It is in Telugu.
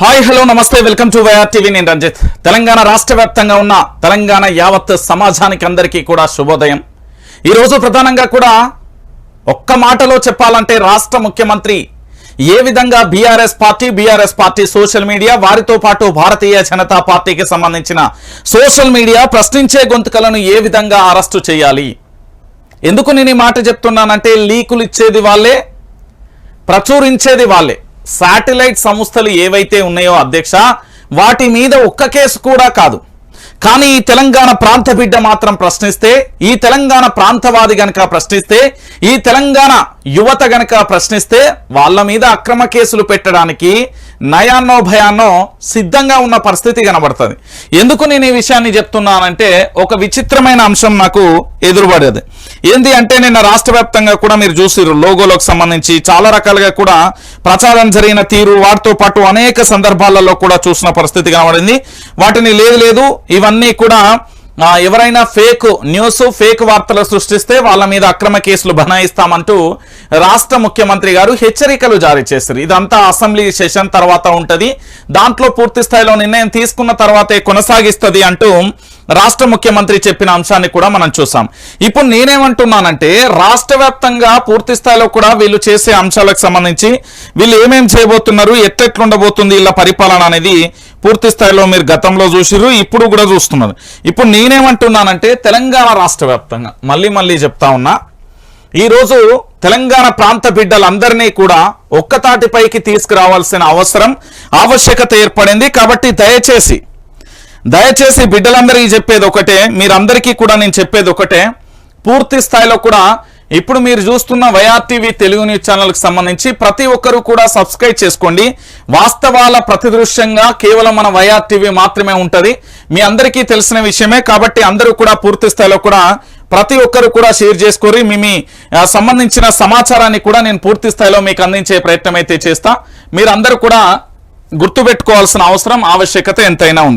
హాయ్ హలో నమస్తే వెల్కమ్ టు వైఆర్ టీవీ. నేను రంజిత్. తెలంగాణ రాష్ట్ర వ్యాప్తంగా ఉన్న తెలంగాణ యావత్ సమాజానికి అందరికీ కూడా శుభోదయం. ఈరోజు ప్రధానంగా కూడా ఒక్క మాటలో చెప్పాలంటే రాష్ట్ర ముఖ్యమంత్రి ఏ విధంగా BRS party BRS party social media వారితో పాటు భారతీయ జనతా పార్టీకి సంబంధించిన సోషల్ మీడియా ప్రశ్నించే గొంతుకలను ఏ విధంగా అరెస్టు చేయాలి? ఎందుకు నేను ఈ మాట చెప్తున్నానంటే లీకులు ఇచ్చేది వాళ్ళే ప్రచురించేది వాళ్ళే. శాటిలైట్ సంస్థలు ఏవైతే ఉన్నాయో అధ్యక్ష వాటి మీద ఒక్క కేసు కూడా కాదు. కానీ ఈ తెలంగాణ ప్రాంత బిడ్డ మాత్రం ప్రశ్నిస్తే ఈ తెలంగాణ ప్రాంతవాది గనక ప్రశ్నిస్తే ఈ తెలంగాణ యువత గనక ప్రశ్నిస్తే వాళ్ళ మీద అక్రమ కేసులు పెట్టడానికి నయాన్నో భయాన్నో సిద్ధంగా ఉన్న పరిస్థితి కనబడుతుంది. ఎందుకు నేను ఈ విషయాన్ని చెప్తున్నానంటే ఒక విచిత్రమైన అంశం నాకు ఎదురుపడేది. ఏంది అంటే నిన్న రాష్ట్ర కూడా మీరు చూసిరు లోగోలకు సంబంధించి చాలా రకాలుగా కూడా ప్రచారం జరిగిన తీరు వాటితో పాటు అనేక సందర్భాలలో కూడా చూసిన పరిస్థితి కనబడింది. వాటిని లేదు లేదు ఇవన్నీ కూడా ఎవరైనా ఫేక్ న్యూస్ ఫేక్ వార్తలు సృష్టిస్తే వాళ్ళ మీద అక్రమ కేసులు బనాయిస్తామంటూ రాష్ట్ర ముఖ్యమంత్రి గారు హెచ్చరికలు జారీ చేశారు. ఇదంతా అసెంబ్లీ సెషన్ తర్వాత ఉంటది. దాంట్లో పూర్తి స్థాయిలో నిర్ణయం తీసుకున్న తర్వాతే కొనసాగిస్తుంది అంటూ రాష్ట్ర ముఖ్యమంత్రి చెప్పిన అంశాన్ని కూడా మనం చూసాం. ఇప్పుడు నేనేమంటున్నానంటే రాష్ట్ర వ్యాప్తంగా పూర్తి స్థాయిలో కూడా వీళ్ళు చేసే అంశాలకు సంబంధించి వీళ్ళు ఏమేం చేయబోతున్నారు ఎట్లెట్లుండబోతుంది వీళ్ళ పరిపాలన అనేది పూర్తి స్థాయిలో మీరు గతంలో చూసిర్రు ఇప్పుడు కూడా చూస్తున్నారు. ఇప్పుడు నేనేమంటున్నానంటే తెలంగాణ రాష్ట్ర వ్యాప్తంగా మళ్ళీ మళ్ళీ చెప్తా ఉన్నా ఈరోజు తెలంగాణ ప్రాంత బిడ్డలందరినీ కూడా ఒక్కతాటిపైకి తీసుకురావాల్సిన అవసరం ఆవశ్యకత ఏర్పడింది. కాబట్టి దయచేసి దయచేసి బిడ్డలందరికీ చెప్పేది ఒకటే మీరందరికీ కూడా నేను చెప్పేది ఒకటే పూర్తి స్థాయిలో కూడా ఇప్పుడు మీరు చూస్తున్న వైఆర్టీవీ తెలుగు న్యూస్ ఛానల్కి సంబంధించి ప్రతి ఒక్కరూ కూడా సబ్స్క్రైబ్ చేసుకోండి. వాస్తవాల ప్రతిదృశ్యంగా కేవలం మన వైఆర్టీవీ మాత్రమే ఉంటది. మీ అందరికీ తెలిసిన విషయమే కాబట్టి అందరూ కూడా పూర్తి స్థాయిలో కూడా ప్రతి ఒక్కరు కూడా షేర్ చేసుకోరు మీ మీ సంబంధించిన సమాచారాన్ని కూడా నేను పూర్తి స్థాయిలో మీకు అందించే ప్రయత్నం అయితే చేస్తా. మీరందరూ కూడా గుర్తుపెట్టుకోవాల్సిన అవసరం ఆవశ్యకత ఎంతైనా ఉంది.